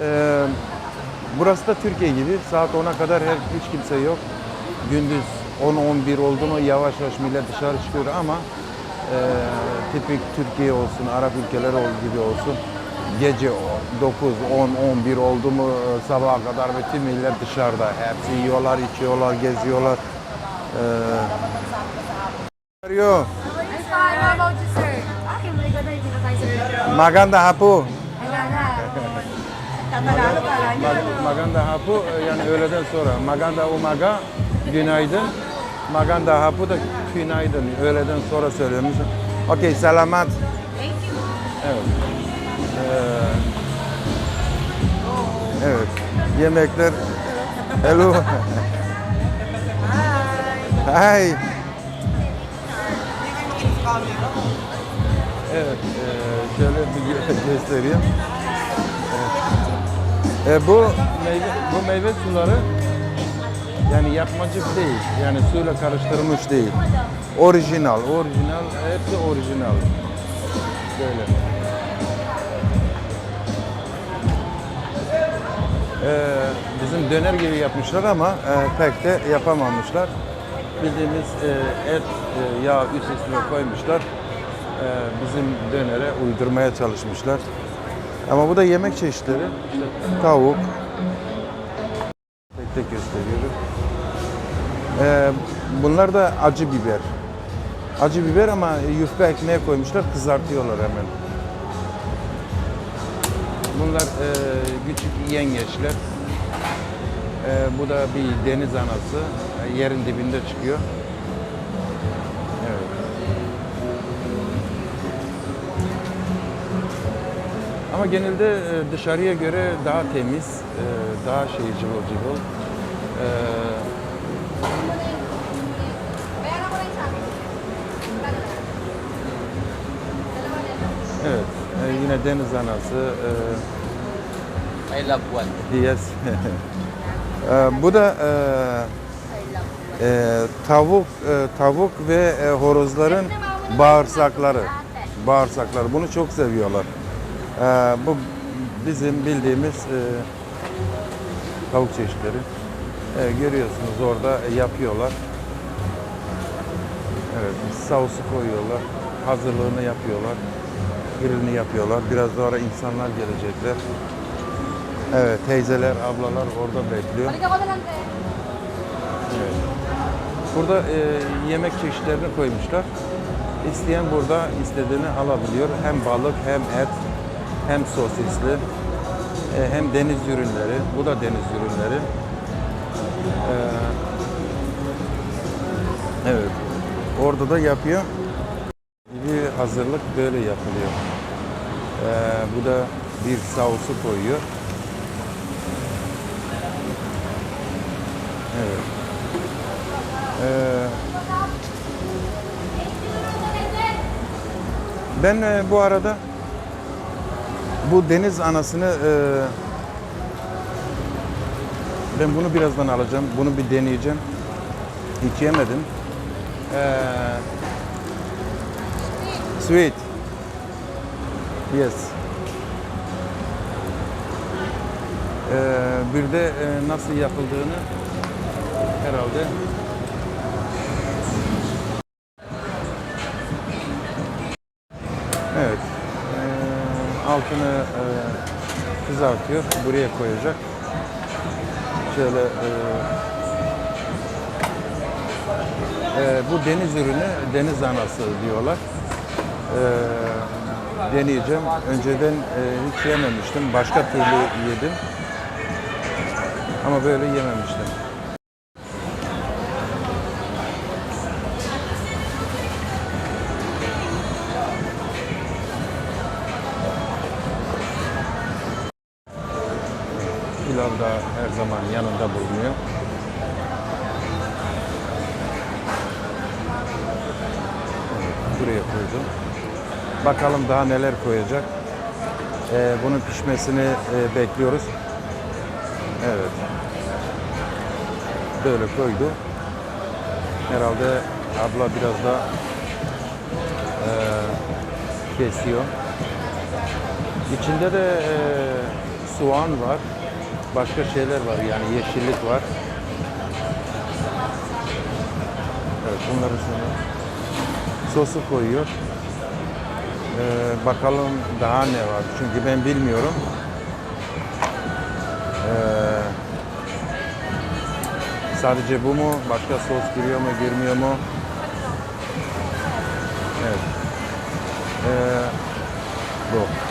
Ee, burası da Türkiye gibi. Saat 10'a kadar her hiç kimse yok. Gündüz 10-11 oldu mu yavaş yavaş millet dışarı çıkıyor ama e, tipik Türkiye olsun, Arap ülkeleri ol- gibi olsun. Gece 9, 10, 11 oldu mu e, sabaha kadar bütün millet dışarıda. Hepsi yiyorlar, içiyorlar, geziyorlar. Ee, Yo, I'm Maganda hapu e, yani öğleden sonra. Maganda umaga günaydın. Maganda hapu da günaydın. Öğleden sonra söylüyormuş. Okey selamat. Evet. Ee, evet. Yemekler. Hello. Hi. Evet. e, şöyle bir gö- göstereyim. E, bu meyve bu meyve suları yani yapmacık değil. Yani suyla karıştırılmış değil. Orijinal, orijinal, hepsi orijinal. Böyle. Ee, bizim döner gibi yapmışlar ama e, pek de yapamamışlar. Bildiğimiz e, et, e, yağ üst üstüne koymuşlar. E, bizim dönere uydurmaya çalışmışlar. Ama bu da yemek çeşitleri. İşte tavuk. Tek tek gösteriyorum. Ee, bunlar da acı biber. Acı biber ama yufka ekmeğe koymuşlar, kızartıyorlar hemen. Bunlar e, küçük yengeçler. E, bu da bir deniz anası. Yerin dibinde çıkıyor. Ama genelde e, dışarıya göre daha temiz, e, daha şey cıvıl cıvıl. E, evet, yine deniz anası. I love one. Yes. Bu da e, tavuk e, tavuk ve e, horozların bağırsakları. Bağırsakları. Bunu çok seviyorlar. Ee, bu bizim bildiğimiz e, tavuk çeşitleri. Evet, görüyorsunuz orada e, yapıyorlar. Evet, sausu koyuyorlar. Hazırlığını yapıyorlar. Grillini yapıyorlar. Biraz sonra insanlar gelecekler. Evet, teyzeler, ablalar orada bekliyor. Evet. Burada e, yemek çeşitlerini koymuşlar. İsteyen burada istediğini alabiliyor. Hem balık, hem et, hem sosisli, e, hem deniz ürünleri. Bu da deniz ürünleri. E, evet. Orada da yapıyor. Bir hazırlık böyle yapılıyor. E, bu da bir sausu koyuyor. Evet. Ben bu arada bu deniz anasını e, ben bunu birazdan alacağım. Bunu bir deneyeceğim. Hiç yemedim. Ee, sweet. Yes. Ee, bir de e, nasıl yapıldığını herhalde Altını e, kızartıyor. Buraya koyacak. Şöyle e, e, bu deniz ürünü deniz anası diyorlar. E, deneyeceğim. Önceden e, hiç yememiştim. Başka türlü yedim. Ama böyle yememiştim. Zaman yanında bulunuyor. Evet, buraya koydum. Bakalım daha neler koyacak. Ee, bunun pişmesini e, bekliyoruz. Evet. Böyle koydu. Herhalde abla biraz da e, kesiyor. İçinde de e, soğan var. Başka şeyler var yani yeşillik var. Evet bunları sonra sosu koyuyor. Ee, bakalım daha ne var. Çünkü ben bilmiyorum. Ee, sadece bu mu? Başka sos giriyor mu, girmiyor mu? Evet. Ee, bu.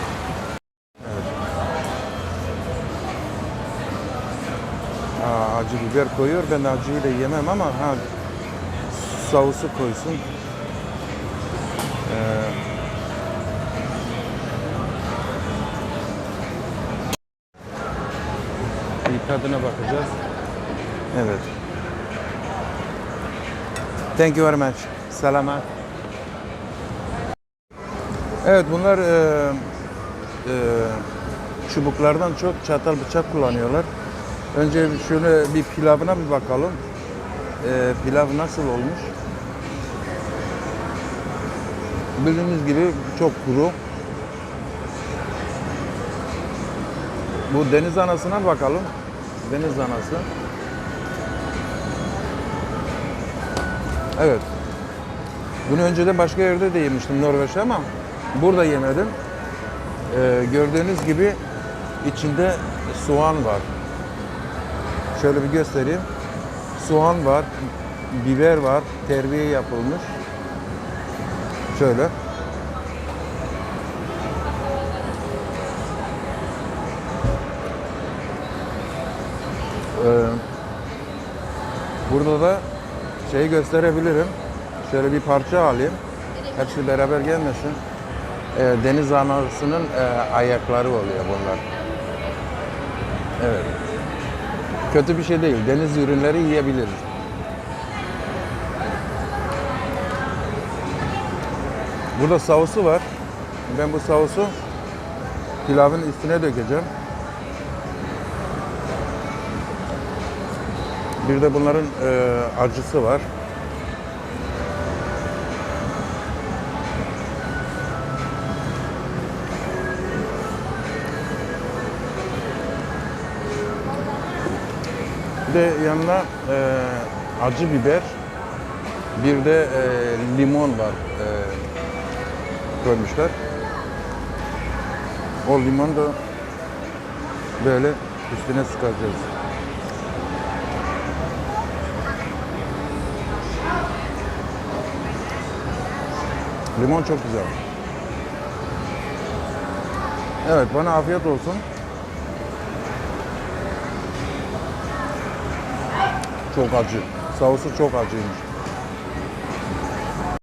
Acı biber koyuyor. Ben acıyı da yemem ama ha sausu koysun. Ee, bir tadına bakacağız. Evet. Thank you very much. Selamat. Evet bunlar e, e, çubuklardan çok çatal bıçak kullanıyorlar. Önce şöyle bir pilavına bir bakalım. E, pilav nasıl olmuş? Bildiğiniz gibi çok kuru. Bu deniz anasına bakalım. Deniz anası. Evet. Bunu önceden başka yerde de yemiştim Norveç'te ama burada yemedim. Ee, gördüğünüz gibi içinde soğan var. Şöyle bir göstereyim. Soğan var, biber var, terbiye yapılmış. Şöyle. Ee, burada da şeyi gösterebilirim. Şöyle bir parça alayım. Hepsi beraber gelmesin. Ee, deniz anasının e, ayakları oluyor bunlar. Evet. Kötü bir şey değil. Deniz ürünleri yiyebiliriz. Burada sausu var. Ben bu sausu pilavın üstüne dökeceğim. Bir de bunların e, acısı var. De yanına e, acı biber, bir de e, limon var e, koymuşlar. O limon da böyle üstüne sıkacağız. Limon çok güzel. Evet bana afiyet olsun. Çok acı. Sausu çok acıymış.